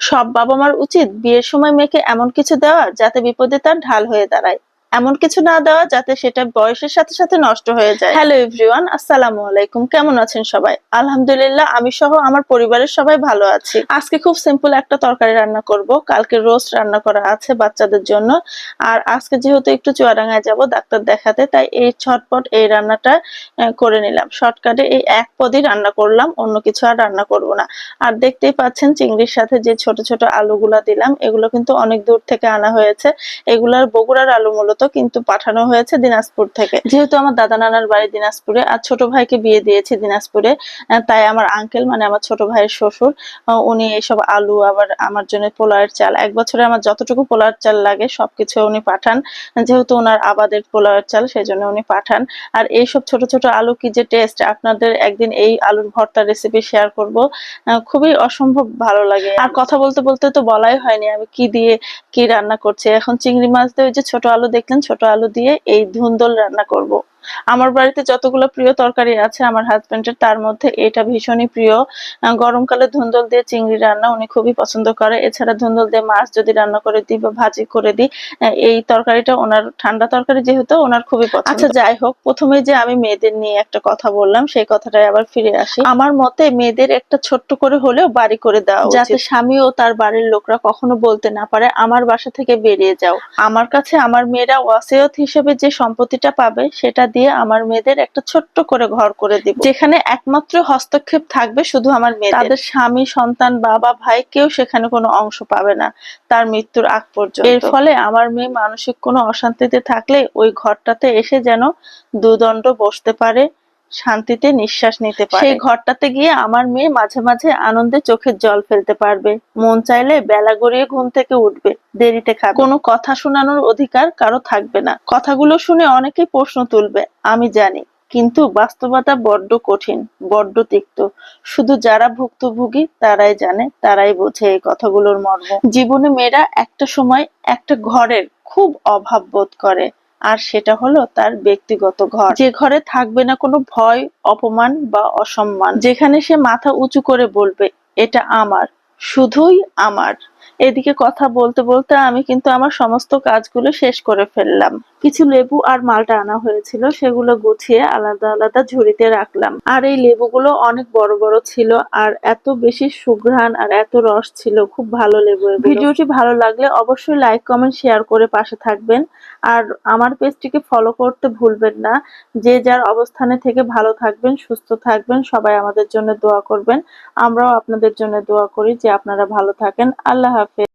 সব বাবা মার উচিত বিয়ের সময় মেয়েকে এমন কিছু দেওয়া যাতে বিপদে তার ঢাল হয়ে দাঁড়ায়। এমন কিছু না দেওয়া যাতে সেটা বয়সের সাথে সাথে নষ্ট হয়ে যায়। হ্যালো এভরিওয়ান আসসালামু আলাইকুম। কেমন আছেন সবাই? আলহামদুলিল্লাহ, আমি সহ আমার পরিবারের সবাই ভালো আছি। আজকে খুব সিম্পল একটা তরকারি রান্না করব। কালকে রোস্ট রান্না করা আছে বাচ্চাদের জন্য। আর আজকে যেহেতু একটু চুয়াডাঙ্গায় যাব ডাক্তার দেখাতে, তাই এই ছটপট এই রান্নাটা করে নিলাম। শর্টকাটে এই এক পদই রান্না করলাম, অন্য কিছু আর রান্না করব না। আর দেখতেই পাচ্ছেন চিংড়ির সাথে যে ছোট ছোট আলুগুলা দিলাম, এগুলো কিন্তু অনেক দূর থেকে আনা হয়েছে। এগুলার বগুড়ার আলু মূলত কিন্তু পাঠানো হয়েছে দিনাজপুর থেকে। যেহেতু আমার দাদা নানার বাড়ি দিনাজপুরে, আর ছোট ভাইকে বিয়ে দিয়েছি দিনাজপুরে তাই আমার আঙ্কেল মানে আমার ছোট ভাইয়ের শ্বশুর উনি এইসব আলু, আবার আমার জন্য পোলাওয়ের চাল, এক বছরে আমার যতটুকু পোলাওয়ের চাল লাগে, সবকিছু উনি পাঠান। যেহেতু ওনার আবাদের পোলাওয়ের চাল সেই জন্য উনি পাঠান। আর এইসব ছোট ছোট আলু কি যে টেস্ট আপনাদের একদিন এই আলুর ভর্তা রেসিপি শেয়ার করব খুবই অসম্ভব ভালো লাগে। আর কথা বলতে বলতে তো বলাই হয়নি, আমি কি দিয়ে কি রান্না করছি। এখন চিংড়ি মাছ দিয়ে ওই যে ছোট আলু দেখলেন ছোট আলু দিয়ে এই ধুন্দল রান্না করব। আমার বাড়িতে যতগুলো প্রিয় তরকারি আছে আমার হাজবেন্ডের তার মধ্যে এটা ভীষণই প্রিয়। গরমকালে ধুন্দল দিয়ে চিংড়ি রান্না উনি খুবই পছন্দ করে। এছাড়া ধুন্দল দিয়ে মাছ যদি রান্না করে দিই বা ভাজি করে দিই এই তরকারিটা ওনার ঠান্ডা তরকারি যেহেতু ওনার খুবই পছন্দ। আচ্ছা যাই হোক প্রথমে যে আমি মেয়েদের নিয়ে একটা কথা বললাম সেই কথাটাই আবার ফিরে আসি। আমার মতে মেয়েদের একটা ছোট্ট করে হলেও বাড়ি করে দেওয়া যাতে স্বামী ও তার বাড়ির লোকরা কখনো বলতে না পারে আমার বাসা থেকে বেরিয়ে যাও। আমার কাছে আমার মেয়েরা ওয়াসিয়ত হিসেবে যে সম্পত্তিটা পাবে সেটা দিয়ে আমার মেয়েদের একটা ছোট্ট করে ঘর করে দিব। যেখানে একমাত্র হস্তক্ষেপ থাকবে শুধু আমার মেয়ে তাদের স্বামী, সন্তান, বাবা, ভাই কেউ সেখানে কোনো অংশ পাবে না তার মৃত্যুর আগ পর্যন্ত। এর ফলে আমার মেয়ে মানসিক কোনো অশান্তিতে থাকলে ওই ঘরটাতে এসে যেন দুদণ্ড বসতে পারে। শান্তিতে নিঃশ্বাস নিতে পারে। সেই ঘরটাতে গিয়ে আমার মেয়ে মাঝে মাঝে আনন্দে চোখের জল ফেলতে পারবে। মন চাইলে বেলা গড়িয়ে ঘুম থেকে উঠবে। দেরিতে খাবে। কোনো কথা শোনানোর অধিকার কারও থাকবে না। কথাগুলো শুনে অনেকেই প্রশ্ন তুলবে, আমি জানি, কিন্তু বাস্তবতা বড্ড কঠিন, বড্ড তিক্ত। শুধু যারা ভুক্তভোগী, তারাই জানে, তারাই বোঝে এই কথাগুলোর মর্ম। জীবনে মেয়েরা একটা সময় একটা ঘরের খুব অভাব বোধ করে। আর সেটা হলো তার ব্যক্তিগত ঘর। যে ঘরে থাকবে না কোনো ভয়, অপমান বা অসম্মান। যেখানে সে মাথা উঁচু করে বলবে, এটা আমার, শুধুই আমার। এদিকে কথা বলতে বলতে আমি কিন্তু আমার সমস্ত কাজগুলো শেষ করে ফেললাম। কিছু লেবু আর মালটা আনা হয়েছিল, সেগুলো গুছিয়ে আলাদা আলাদা ঝুড়িতে রাখলাম। আর এই লেবুগুলো অনেক বড় বড় ছিল আর এত বেশি সুঘ্রাণ আর এত রস ছিল, খুব ভালো লেবু ভিডিওটি ভালো লাগলে অবশ্যই লাইক, কমেন্ট, শেয়ার করে পাশে থাকবেন। আর আমার পেজটিকে ফলো করতে ভুলবেন না। যে যার অবস্থানে থেকে ভালো থাকবেন, সুস্থ থাকবেন, সবাই আমাদের জন্য দোয়া করবেন। আমরাও আপনাদের জন্য দোয়া করি যে আপনারা ভালো থাকেন। আল্লাহ hafi